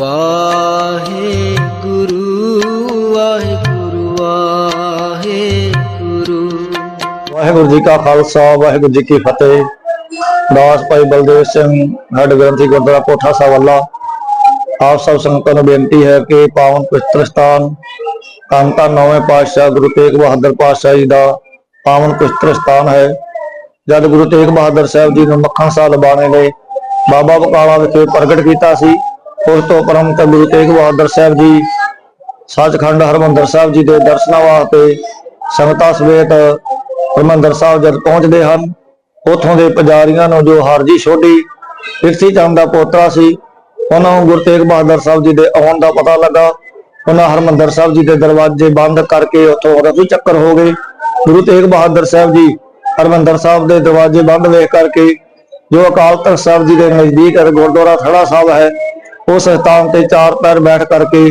ਵਾਹਿਗੁਰੂ ਵਾਹਿਗੁਰੂ ਵਾਹਿਗੁਰੂ। ਵਾਹਿਗੁਰੂ ਜੀ ਕਾ ਖਾਲਸਾ, ਵਾਹਿਗੁਰੂ ਜੀ ਕੀ ਫਤਿਹ। ਦਾਸ ਭਾਈ ਬਲਦੇਵ ਸਿੰਘ ਹੈਡ ਗ੍ਰੰਥੀ ਗੁਰਦੁਆਰਾ ਕੋਠਾ ਸਾਹਿਬ ਆਪ ਸਭ ਸੰਗਤਾਂ ਨੂੰ ਬੇਨਤੀ ਹੈ ਕਿ ਪਾਵਨ ਪਵਿੱਤਰ ਸਥਾਨ ਧੰਨ ਨੌਵੇਂ ਪਾਤਸ਼ਾਹ ਗੁਰੂ ਤੇਗ ਬਹਾਦਰ ਪਾਤਸ਼ਾਹ ਜੀ ਦਾ ਪਾਵਨ ਪਵਿੱਤਰ ਸਥਾਨ ਹੈ। ਜਦ ਗੁਰੂ ਤੇਗ ਬਹਾਦਰ ਸਾਹਿਬ ਜੀ ਨੂੰ ਮੱਖਣ ਸਾਹ ਲਬਾਣੇ ਨੇ, ਬਾਬਾ ਬਕਾਲਾ ਵਿਖੇ ਪ੍ਰਗਟ ਕੀਤਾ ਸੀ ਉਸ ਤੋਂ ਪਰਮ ਗੁਰੂ ਤੇਗ ਬਹਾਦਰ ਸਾਹਿਬ ਜੀ, ਸੱਚਖੰਡ ਹਰਮੰਦਰ ਸਾਹਿਬ ਜੀ ਦੇ ਦਰਸ਼ਨਾਂ ਵਾਸਤੇ ਸੰਗਤਾਂ ਸਮੇਤ ਹਰਮੰਦਰ ਸਾਹਿਬ ਜਦ ਪਹੁੰਚਦੇ ਹਨ, ਉਥੋਂ ਦੇ ਪੁਜਾਰੀਆਂ ਨੂੰ ਜੋ ਹਰਜੀ ਛੋਡੀ ਇਰਸੀ ਚੰਦ ਦਾ ਪੋਤਰਾ ਸੀ, ਉਹਨਾਂ ਨੂੰ ਗੁਰੂ ਤੇਗ ਬਹਾਦਰ ਸਾਹਿਬ ਜੀ ਦੇ ਆਉਣ ਦਾ ਪਤਾ ਲੱਗਾ। ਉਹਨਾਂ ਹਰਮੰਦਰ ਸਾਹਿਬ ਜੀ ਦੇ ਦਰਵਾਜ਼ੇ ਬੰਦ ਕਰਕੇ ਉਥੋਂ ਰਫੂ ਚੱਕਰ ਹੋ ਗਏ। ਗੁਰੂ ਤੇਗ ਬਹਾਦਰ ਸਾਹਿਬ ਜੀ ਹਰਮੰਦਰ ਸਾਹਿਬ ਦੇ ਦਰਵਾਜ਼ੇ ਬੰਦ ਵੇਖ ਕਰਕੇ ਜੋ ਅਕਾਲ ਤਖਤ ਸਾਹਿਬ ਜੀ ਦੇ ਨਜ਼ਦੀਕ ਗੁਰਦੁਆਰਾ ਥੜਾ ਸਾਹਿਬ ਹੈ ਉਸ ਸਥਾਨ ਤੇ ਚਾਰ ਪੈਰ ਬੈਠ ਕਰਕੇ,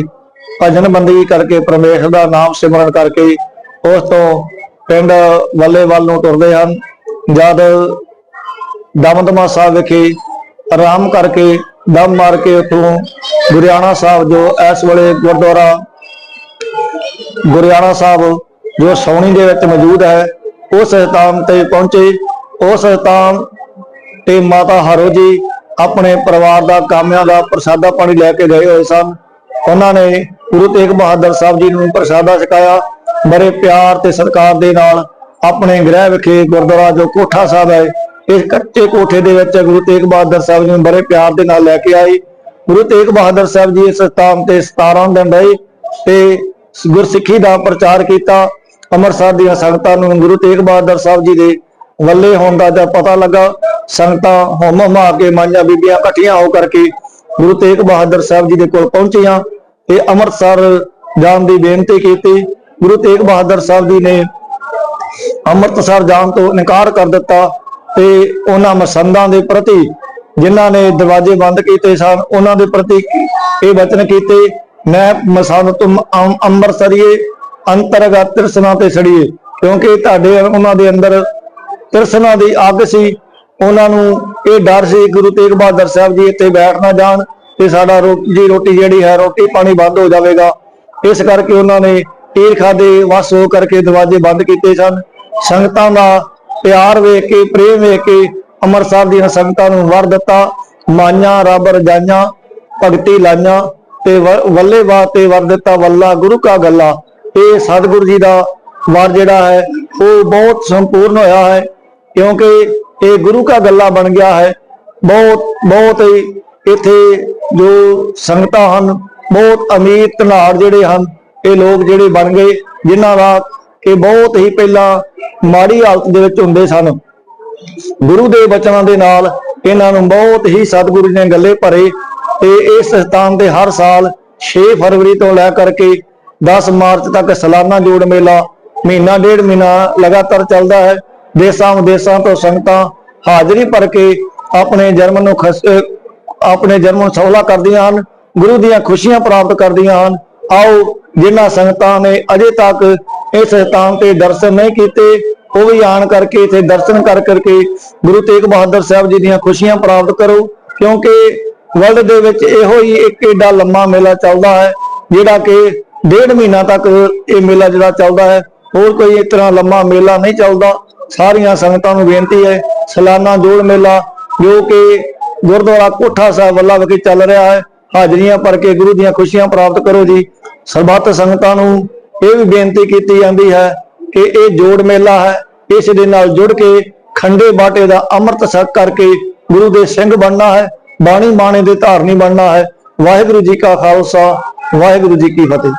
ਭਜਨ ਬੰਦਗੀ ਕਰਕੇ, ਪਰਮੇਸ਼ਰ ਦਾ ਨਾਮ ਸਿਮਰਨ ਕਰਕੇ ਉਸ ਤੋਂ ਪਿੰਡ ਵੱਲੇ ਵੱਲ ਨੂੰ ਤੁਰਦੇ ਹਨ। ਜਦ ਦਮਦਮਾ ਸਾਹਿਬ ਵਿਖੇ ਆਰਾਮ ਕਰਕੇ ਦਮ ਮਾਰ ਕੇ ਉਥੋਂ ਗੁਰਿਆਣਾ ਸਾਹਿਬ ਜੋ ਇਸ ਵੇਲੇ ਗੁਰਦੁਆਰਾ, ਗੁਰਿਆਣਾ ਸਾਹਿਬ ਜੋ ਸੌਣੀ ਦੇ ਵਿੱਚ ਮੌਜੂਦ ਹੈ, ਉਸ ਸਥਾਨ ਤੇ ਪਹੁੰਚੇ। ਉਸ ਸਥਾਨ ਤੇ ਮਾਤਾ ਹਰੋ ਜੀ ਆਪਣੇ ਪਰਿਵਾਰ ਦਾ, ਕਾਮਿਆਂ ਦਾ ਪ੍ਰਸਾਦਾ ਪਾਣੀ ਲੈ ਕੇ ਗਏ ਹੋਏ ਸਨ। ਉਹਨਾਂ ਨੇ ਗੁਰੂ ਤੇਗ ਬਹਾਦਰ ਸਾਹਿਬ ਜੀ ਨੂੰ ਪ੍ਰਸਾਦਾ ਛਕਾਇਆ। ਬੜੇ ਪਿਆਰ ਤੇ ਸਤਿਕਾਰ ਦੇ ਨਾਲ ਆਪਣੇ ਗ੍ਰਹਿ ਵਿਖੇ ਗੁਰਦੁਆਰਾ ਜੋ ਕੋਠਾ ਸਾਹਿਬ ਹੈ, ਇਸ ਕੱਚੇ ਕੋਠੇ ਦੇ ਵਿੱਚ ਗੁਰੂ ਤੇਗ ਬਹਾਦਰ ਸਾਹਿਬ ਜੀ ਨੂੰ ਬੜੇ ਪਿਆਰ ਦੇ ਨਾਲ ਲੈ ਕੇ ਆਏ ਗੁਰੂ ਤੇਗ ਬਹਾਦਰ ਸਾਹਿਬ ਜੀ ਇਸ ਸਥਾਨ ਤੇ 17 ਦਿਨ ਰਹੇ ਤੇ ਗੁਰਸਿੱਖੀ ਦਾ ਪ੍ਰਚਾਰ ਕੀਤਾ। ਅੰਮ੍ਰਿਤਸਰ ਦੀਆਂ ਸੰਗਤਾਂ ਨੂੰ ਗੁਰੂ ਤੇਗ ਬਹਾਦਰ ਸਾਹਿਬ ਜੀ ਦੇ ਵੱਲੇ ਹੋਣ ਦਾ ਜਦ ਪਤਾ ਲੱਗਾ, ਸੰਗਤਾਂ ਹੋਮ ਹਮਾ ਕੇ ਮਾਈਆਂ ਬੀਬੀਆਂ ਇਕੱਠੀਆਂ ਹੋ ਕਰਕੇ ਗੁਰੂ ਤੇਗ ਬਹਾਦਰ ਸਾਹਿਬ ਜੀ ਦੇ ਕੋਲ ਪਹੁੰਚੀਆਂ। ਤੇ ਅੰਮ੍ਰਿਤਸਰ ਜਾਣ ਦੀ ਬੇਨਤੀ ਕੀਤੀ। ਗੁਰੂ ਤੇਗ ਬਹਾਦਰ ਸਾਹਿਬ ਜੀ ਨੇ ਅੰਮ੍ਰਿਤਸਰ ਜਾਣ ਤੋਂ ਇਨਕਾਰ ਕਰ ਦਿੱਤਾ ਤੇ ਉਹਨਾਂ ਮਸੰਦਾਂ ਦੇ ਪ੍ਰਤੀ ਜਿਨ੍ਹਾਂ ਨੇ ਦਰਵਾਜ਼ੇ ਬੰਦ ਕੀਤੇ ਸਨ, ਉਹਨਾਂ ਦੇ ਪ੍ਰਤੀ ਇਹ ਵਚਨ ਕੀਤੇ, ਮੈਂ ਮਸੰਦ ਤੁਮ ਅੰ- ਅੰਮ੍ਰਿਤਸਰੀਏ ਅੰਤਰਗਤ ਤਿਰਸਨਾ ਤੇ ਛੜੀਏ ਕਿਉਂਕਿ ਤੁਹਾਡੇ ਉਹਨਾਂ ਦੇ ਅੰਦਰ ਤਿਰਸਨਾ ਦੀ ਅੱਗ ਸੀ। ਉਹਨਾਂ ਨੂੰ ਇਹ ਡਰ ਸੀ, ਗੁਰੂ ਤੇਗ ਬਹਾਦਰ ਸਾਹਿਬ ਜੀ ਇੱਥੇ ਬੈਠ ਨਾ ਜਾਣ ਤੇ ਸਾਡਾ ਰੋਟੀ ਰੋਟੀ ਜਿਹੜੀ ਹੈ, ਰੋਟੀ ਪਾਣੀ ਬੰਦ ਹੋ ਜਾਵੇਗਾ। ਇਸ ਕਰਕੇ ਉਹਨਾਂ ਨੇ ਈਰਖਾ ਦੇ ਵਸ ਹੋ ਕਰਕੇ ਦਰਵਾਜ਼ੇ ਬੰਦ ਕੀਤੇ ਸਨ। ਸੰਗਤਾਂ ਦਾ ਪਿਆਰ ਵੇਖ ਕੇ, ਪ੍ਰੇਮ ਵੇਖ ਕੇ ਅੰਮ੍ਰਿਤਸਰ ਦੀਆਂ ਸੰਗਤਾਂ ਨੂੰ ਵਰ ਦਿੱਤਾ। ਮਾਈਆਂ, ਰੱਬ ਰਜਾਈਆਂ, ਭਗਤੀ ਲਾਈਆਂ ਤੇ ਵ- ਵੱਲੇ ਵਾ ਤੇ ਵਰ ਦਿੱਤਾ ਵੱਲਾ, ਗੁਰੂ ਕਾ ਗੱਲਾ। ਇਹ ਸਤਿਗੁਰੂ ਜੀ ਦਾ ਵਰ ਜਿਹੜਾ ਹੈ, ਉਹ ਬਹੁਤ ਸੰਪੂਰਨ ਹੋਇਆ ਹੈ। ਕਿਉਂਕਿ ਇਹ ਗੁਰੂ ਕਾ ਗੱਲਾ ਬਣ ਗਿਆ ਹੈ। ਬਹੁਤ ਬਹੁਤ ਹੀ ਇੱਥੇ ਜੋ ਸੰਗਤਾਂ ਹਨ, ਬਹੁਤ ਅਮੀਰ ਧਨਾੜ ਜਿਹੜੇ ਹਨ, ਇਹ ਲੋਕ ਜਿਹੜੇ ਬਣ ਗਏ, ਜਿਨ੍ਹਾਂ ਦਾ ਕਿ ਬਹੁਤ ਹੀ ਪਹਿਲਾਂ ਮਾੜੀ ਹਾਲਤ ਦੇ ਵਿੱਚ ਹੁੰਦੇ ਸਨ। ਗੁਰੂ ਦੇ ਬਚਨਾਂ ਦੇ ਨਾਲ ਇਹਨਾਂ ਨੂੰ ਬਹੁਤ ਹੀ ਸਤਿਗੁਰੂ ਨੇ ਗੱਲੇ ਭਰੇ ਤੇ ਇਸ ਸਥਾਨ ਤੇ ਹਰ ਸਾਲ 6 ਫਰਵਰੀ ਤੋਂ ਲੈ ਕਰਕੇ 10 ਮਾਰਚ ਤੱਕ ਸਾਲਾਨਾ ਜੋੜ ਮੇਲਾ ਮਹੀਨਾ, ਡੇਢ ਮਹੀਨਾ ਲਗਾਤਾਰ ਚੱਲਦਾ ਹੈ। ਦੇਸਾਂ ਵਿਦੇਸਾਂ ਤੋਂ ਸੰਗਤਾਂ ਹਾਜ਼ਰੀ ਭਰ ਕੇ ਆਪਣੇ ਜਨਮ ਨੂੰ ਆਪਣੇ ਜਨਮ ਨੂੰ ਸੌਲਾ ਕਰਦੀਆਂ ਹਨ, ਗੁਰੂ ਦੀਆਂ ਖੁਸ਼ੀਆਂ ਪ੍ਰਾਪਤ ਕਰਦੀਆਂ ਹਨ। ਆਓ, ਜਿਨ੍ਹਾਂ ਸੰਗਤਾਂ ਨੇ ਅਜੇ ਤੱਕ ਇਸ ਸਥਾਨ ਤੇ ਦਰਸ਼ਨ ਨਹੀਂ ਕੀਤੇ, ਉਹ ਵੀ ਆਣ ਕਰਕੇ ਇੱਥੇ ਦਰਸ਼ਨ ਕਰ ਕਰਕੇ ਗੁਰੂ ਤੇਗ ਬਹਾਦਰ ਸਾਹਿਬ ਜੀ ਦੀਆਂ ਖੁਸ਼ੀਆਂ ਪ੍ਰਾਪਤ ਕਰੋ, ਕਿਉਂਕਿ ਵਰਲਡ ਦੇ ਵਿੱਚ ਇਹੋ ਹੀ ਇੱਕ ਏਡਾ ਲੰਮਾ ਮੇਲਾ ਚੱਲਦਾ ਹੈ, ਜਿਹੜਾ ਕਿ ਡੇਢ ਮਹੀਨਾ ਤੱਕ ਇਹ ਮੇਲਾ ਜਿਹੜਾ ਚੱਲਦਾ ਹੈ, ਹੋਰ ਕੋਈ ਇਸ ਤਰ੍ਹਾਂ ਲੰਮਾ ਮੇਲਾ ਨਹੀਂ ਚੱਲਦਾ। ਸਾਰੀਆਂ ਸੰਗਤਾਂ ਨੂੰ ਬੇਨਤੀ ਹੈ, ਸਾਲਾਨਾ ਜੋੜ ਮੇਲਾ, ਜੋ ਕਿ ਗੁਰਦੁਆਰਾ ਕੋਠਾ ਸਾਹਿਬ ਵੱਲਾ ਵਿਖੇ ਚੱਲ ਰਿਹਾ ਹੈ, ਹਾਜ਼ਰੀਆਂ ਭਰ ਕੇ ਗੁਰੂ ਦੀਆਂ ਖੁਸ਼ੀਆਂ ਪ੍ਰਾਪਤ ਕਰੋ ਜੀ। ਸਰਬੱਤ ਸੰਗਤਾਂ ਨੂੰ ਇਹ ਵੀ ਬੇਨਤੀ ਕੀਤੀ ਜਾਂਦੀ ਹੈ ਕਿ ਇਹ ਜੋੜ ਮੇਲਾ ਹੈ, ਇਸ ਦੇ ਨਾਲ ਜੁੜ ਕੇ ਖੰਡੇ ਬਾਟੇ ਦਾ ਅੰਮ੍ਰਿਤ ਛਕ ਕਰਕੇ ਗੁਰੂ ਦੇ ਸਿੰਘ ਬਣਨਾ ਹੈ, ਬਾਣੀ ਬਾਣੇ ਦੇ ਧਾਰਨੀ ਬਣਨਾ ਹੈ। ਵਾਹਿਗੁਰੂ ਜੀ ਕਾ ਖਾਲਸਾ, ਵਾਹਿਗੁਰੂ ਜੀ ਕੀ ਫਤਿਹ।